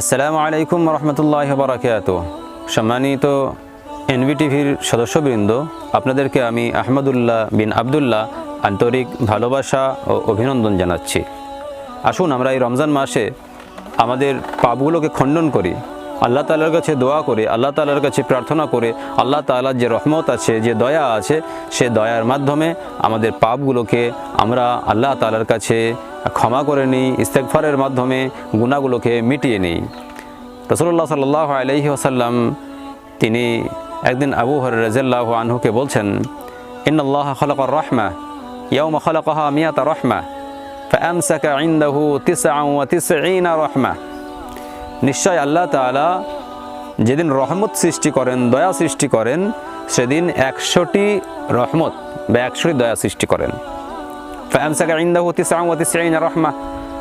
আসসালামু আলাইকুম রহমতুল্লাহ বারাকাত সম্মানিত এনভিটিভির সদস্যবৃন্দ, আপনাদেরকে আমি আহমদুল্লাহ বিন আবদুল্লাহ আন্তরিক ভালোবাসা ও অভিনন্দন জানাচ্ছি। আসুন আমরা এই রমজান মাসে আমাদের পাপগুলোকে খণ্ডন করি, আল্লাহ তালার কাছে দোয়া করে, আল্লাহ তালার কাছে প্রার্থনা করে, আল্লাহ তালার যে রহমত আছে, যে দয়া আছে, সে দয়ার মাধ্যমে আমাদের পাপগুলোকে আমরা আল্লাহ তালার কাছে ক্ষমা করে নিই ইস্তেকফারের মাধ্যমে গুণাগুলোকে মিটিয়ে নিই রসুল্লাহ সাল্লাহ আলহি আসাল্লাম তিনি একদিন আবু হর রাজাল্লাহ আনহুকে বলছেন ইন্নআল্লাহ খলকর রহমা ইয়ৌম খলকহা মিয়াতা রহমা فأمسك عنده تسعا وتسعين رحمة নিশ্চয় আল্লাহ তাআলা যেদিন রহমত সৃষ্টি করেন দয়া সৃষ্টি করেন সেদিন একশোটি রহমত বা একশোটি দয়া সৃষ্টি করেন ফামসাকা ইন্দাহু তিসআ ওয়া তিসঈনা রাহমা।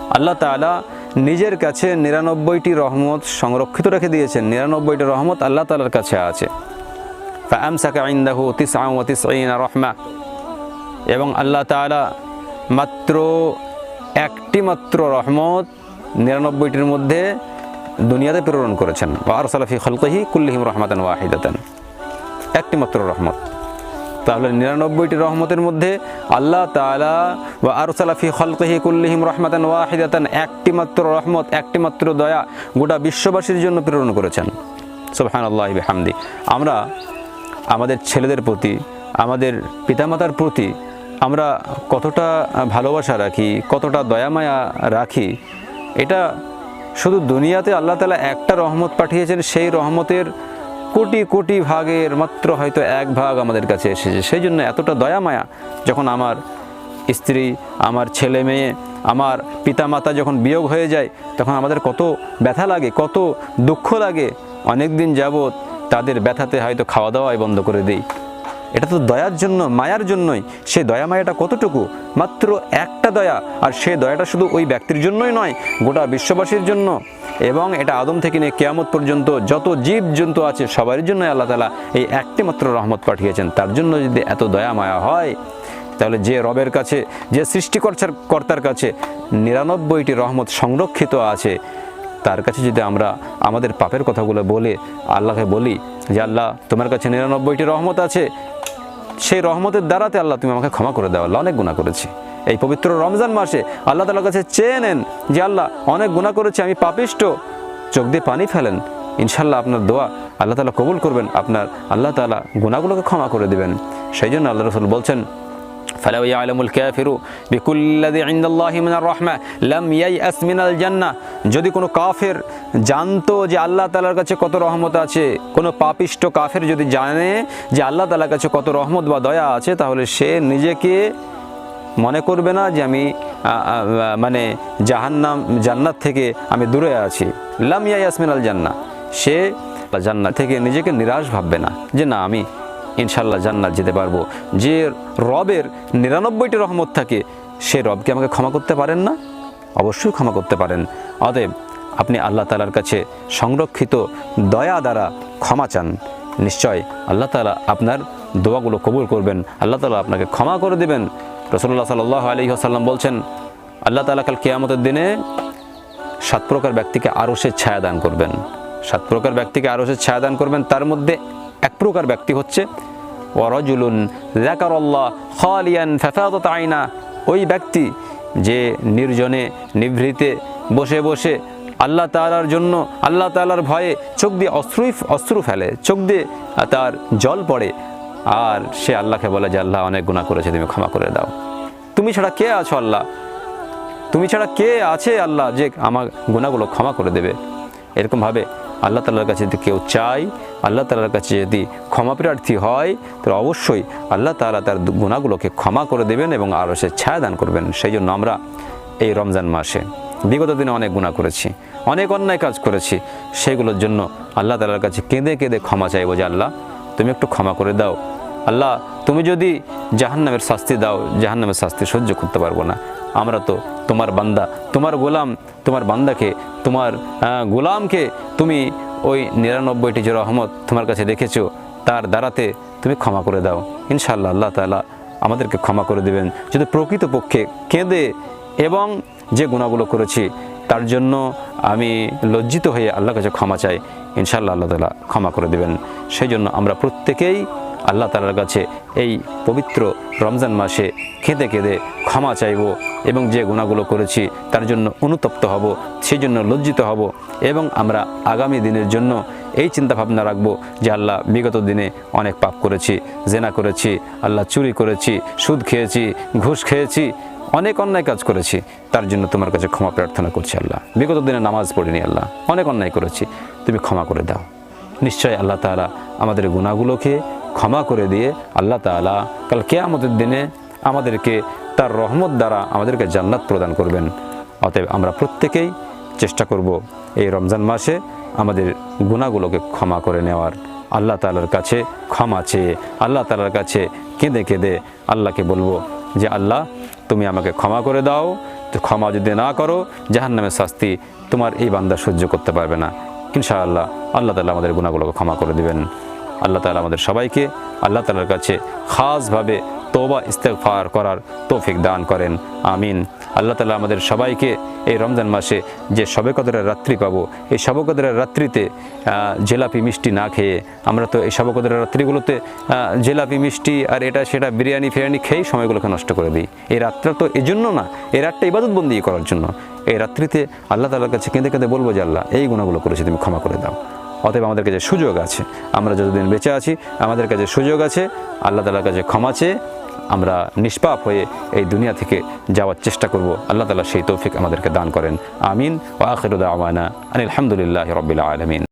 আল্লাহ তাআলা নিজের কাছে নিরানব্বইটি রহমত সংরক্ষিত রেখে দিয়েছেন। নিরানব্বইটি রহমত আল্লাহ তাআলার কাছে আছে। ফামসাকা ইন্দাহু তিসআ ওয়া তিসঈনা রাহমা। এবং আল্লাহ তাআলা মাত্র একটি মাত্র রহমত নিরানব্বইটির মধ্যে দুনিয়াতে প্রেরণ করেছেন। আর সালাফি খলকহি কুল্লিহিম রহমাতান ওয়াহিদাতান। একটি মাত্র রহমত। তাহলে নিরানব্বইটি রহমতের মধ্যে আল্লাহ তালা বা আর সালাফি খলকহি কুল্লিহিম রহমাতান ওয়াহিদাতান একটি মাত্র রহমত, একটি মাত্র দয়া গোটা বিশ্ববাসীর জন্য প্রেরণ করেছেন। সুবহান আল্লাহ হামদি আমরা আমাদের ছেলেদের প্রতি, আমাদের পিতামাতার প্রতি আমরা কতটা ভালোবাসা রাখি, কতটা দয়ামায়া রাখি, এটা শুধু দুনিয়াতে আল্লাহ তালা একটা রহমত পাঠিয়েছেন, সেই রহমতের কোটি কোটি ভাগের মাত্র হয়তো এক ভাগ আমাদের কাছে এসেছে। সেই জন্য এতটা দয়া মায়া যখন আমার স্ত্রী, আমার ছেলে মেয়ে, আমার পিতামাতা যখন বিয়োগ হয়ে যায়, তখন আমাদের কত ব্যথা লাগে, কত দুঃখ লাগে। অনেক দিন যাবৎ তাদের ব্যথাতে হয়তো খাওয়া দাওয়াই বন্ধ করে দিই। এটা তো দয়ার জন্য, মায়ার জন্যই। সেই দয়া মায়াটা কতটুকু? মাত্র একটা দয়া, আর সেই দয়াটা শুধু ওই ব্যক্তির জন্যই নয়, গোটা বিশ্ববাসীর জন্য। এবং এটা আদম থেকে নিয়ে কেয়ামত পর্যন্ত যত জীব জন্তু আছে সবার জন্য আল্লাহ তালা এই একটি মাত্র রহমত পাঠিয়েছেন। তার জন্য যদি এত দয়া মায়া হয়, তাহলে যে রবের কাছে, যে সৃষ্টিকর্তার, কর্তার কাছে নিরানব্বইটি রহমত সংরক্ষিত আছে, তার কাছে যদি আমরা আমাদের পাপের কথাগুলো বলে, আল্লাহকে বলি যে, আল্লাহ, তোমার কাছে নিরানব্বইটি রহমত আছে সেই রহমতের দ্বারাতে আল্লাহ তুমি আমাকে ক্ষমা করে দাও, আল্লাহ অনেক গুণা করেছি। এই পবিত্র রমজান মাসে আল্লাহ তালার কাছে চেয়ে নেন যে আল্লাহ অনেক গুণা করেছি, আমি পাপিষ্ট। চোখ দিয়ে পানি ফেলেন। ইনশাল্লাহ আপনার দোয়া আল্লাহ তালা কবুল করবেন, আপনার আল্লাহ তালা গুণাগুলোকে ক্ষমা করে দেবেন। সেই জন্য আল্লাহ রসুল বলছেন فلو يعلم الكافر بكل الذي عند الله من الرحمة لم ييأس من الجنة যদি কোনো কাফের জানতো যে আল্লাহ তালার কাছে কত রহমত আছে কোনো পাপিষ্ট কাফের যদি জানে যে আল্লাহ তালার কাছে কত রহমত বা দয়া আছে তাহলে সে নিজেকে মনে করবে না যে আমি আ, আ, আ, মানে জাহান্নাম জান্নাত থেকে আমি দূরে আছি লাম ইয়া ইয়াসমিন আল জান্না সে জান্নাত থেকে নিজেকে নিরাশ ভাববে না যে না আমি ইনশাল্লাহ জান্নাত যেতে পারব। যে রবের নিরানব্বইটি রহমত থাকে, সে রবকে আমাকে ক্ষমা করতে পারেন না? অবশ্যই ক্ষমা করতে পারেন। অতএব আপনি আল্লাহ তালার কাছে সংরক্ষিত দয়া দ্বারা ক্ষমা চান। নিশ্চয় আল্লাহ তালা আপনার দোয়াগুলো কবুল করবেন। আল্লাহ তালা আপনাকে ক্ষমা করে দেবেন। রসুল্লাহ সাল্লাহ আলী আসাল্লাম বলছেন, আল্লাহ তালা কাল কেয়ামতের দিনে সাত প্রকার ব্যক্তিকে আরও সে ছায়া দান করবেন। সাত প্রকার ব্যক্তিকে আরও সে ছায়া দান করবেন। তার মধ্যে এক প্রকার ব্যক্তি হচ্ছে, ওয়ারজুলুন জাকারল্লাহ খালিয়ান ফেফাদত আইনা। ওই ব্যক্তি যে নির্জনে, নিভৃতে বসে বসে আল্লাহ তালার জন্য, আল্লাহ তালার ভয়ে চোখ দিয়ে অশ্রুই অশ্রু ফেলে, চোখ দিয়ে তার জল পড়ে, আর সে আল্লাহকে বলে যে, আল্লাহ, অনেক গুণা করেছে, তুমি ক্ষমা করে দাও। তুমি ছাড়া কে আছো আল্লাহ? তুমি ছাড়া কে আছে আল্লাহ যে আমার গুণাগুলো ক্ষমা করে দেবে? এরকমভাবে আল্লাহ তাল্লার কাছে যদি কেউ চায়, আল্লাহ তালার কাছে যদি ক্ষমা প্রার্থী হয়, তাহলে অবশ্যই আল্লাহ তালা তার গুণাগুলোকে ক্ষমা করে দেবেন এবং আরও সে ছায়া দান করবেন। সেই জন্য আমরা এই রমজান মাসে বিগত দিনে অনেক গুণা করেছি, অনেক অন্যায় কাজ করেছি। সেগুলোর জন্য আল্লাহ তালার কাছে কেঁদে কেঁদে ক্ষমা চাইব যে, আল্লাহ তুমি একটু ক্ষমা করে দাও। আল্লাহ, তুমি যদি জাহান্নামের শাস্তি দাও, জাহান্নামের শাস্তি সহ্য করতে পারব না। আমরা তো তোমার বান্দা, তোমার গোলাম, তোমার বান্দাকে, তোমার গোলামকে তুমি ওই নিরানব্বইটি যে রহমত তোমার কাছে রেখেছো তার দ্বারাতে তুমি ক্ষমা করে দাও। ইনশাআল্লাহ, আল্লাহ তাআলা আমাদেরকে ক্ষমা করে দেবেন। যদি প্রকৃতপক্ষে কেঁদে এবং যে গুণাগুলো করেছি, তার জন্য আমি লজ্জিত হয়ে আল্লাহর কাছে ক্ষমা চাই। ইনশাআল্লাহ, আল্লাহ তালা ক্ষমা করে দেবেন। সেই জন্য আমরা প্রত্যেকেই আল্লাহ তালার কাছে এই পবিত্র রমজান মাসে কেঁদে কেঁদে ক্ষমা চাইব এবং যে গুণাগুলো করেছি তার জন্য অনুতপ্ত হব সেই জন্য লজ্জিত হব এবং আমরা আগামী দিনের জন্য এই চিন্তা ভাবনা রাখব যে আল্লাহ বিগত দিনে অনেক পাপ করেছি, জেনা করেছি, আল্লাহ চুরি করেছি, সুদ খেয়েছি, ঘুষ খেয়েছি, অনেক অন্যায় কাজ করেছি, তার জন্য তোমার কাছে ক্ষমা প্রার্থনা করছি আল্লাহ। বিগত দিনে নামাজ পড়িনি আল্লাহ, অনেক অন্যায় করেছি, তুমি ক্ষমা করে দাও। নিশ্চয় আল্লাহ তাআলা আমাদের গুণাগুলোকে ক্ষমা করে দিয়ে আল্লাহ তাআলা কাল কেয়ামতের দিনে আমাদেরকে তার রহমত দ্বারা আমাদেরকে জান্নাত প্রদান করবেন। অতএব আমরা প্রত্যেকেই চেষ্টা করব এই রমজান মাসে আমাদের গুণাগুলোকে ক্ষমা করে নেওয়ার। আল্লাহ তাআলার কাছে ক্ষমা চেয়ে, আল্লাহ তাআলার কাছে কেঁদে কেঁদে আল্লাহকে বলব যে, আল্লাহ, তুমি আমাকে ক্ষমা করে দাও। তো ক্ষমা যদি না করো, জাহান্নামের শাস্তি তোমার এই বান্দা সহ্য করতে পারবে না। ইনশাআল্লাহ আল্লাহ তালা আমাদের গুণাগুলোকে ক্ষমা করে দিবেন। আল্লাহ তালা আমাদের সবাইকে আল্লাহ তালার কাছে খাসভাবে তোবা ইস্তেগফার করার তৌফিক দান করেন। আমিন। আল্লাহ তালা আমাদের সবাইকে এই রমজান মাসে যে শবে কদরের রাত্রি পাবো, এই শবে কদরের রাত্রিতে জেলাপি মিষ্টি না খেয়ে আমরা তো এই শবে কদরের রাত্রিগুলোতে জেলাপি মিষ্টি আর এটা সেটা বিরিয়ানি, ফিরিয়ানি খেয়েই সময়গুলোকে নষ্ট করে দিই। এই রাতটা তো এই জন্য না, এই রাতটা ইবাদতবন্দি করার জন্য। এই রাত্রিতে আল্লাহ তালার কাছে কেঁদে কেঁদে বলব যে, আল্লাহ, এই গুণাগুলো করেছি, তুমি ক্ষমা করে দাও। অতএব আমাদের কাছে সুযোগ আছে। আমরা যতদিন বেঁচে আছি, আমাদের কাছে সুযোগ আছে, আল্লাহ তালার কাছে ক্ষমা চেয়ে আমরা নিষ্পাপ হয়ে এই দুনিয়া থেকে যাওয়ার চেষ্টা করব। আল্লাহ তালা সেই তৌফিক আমাদেরকে দান করেন। আমিন। ও আখিরুদ্দা আওয়ানা আনিল আলহামদুলিল্লাহ রবিল আলমিন।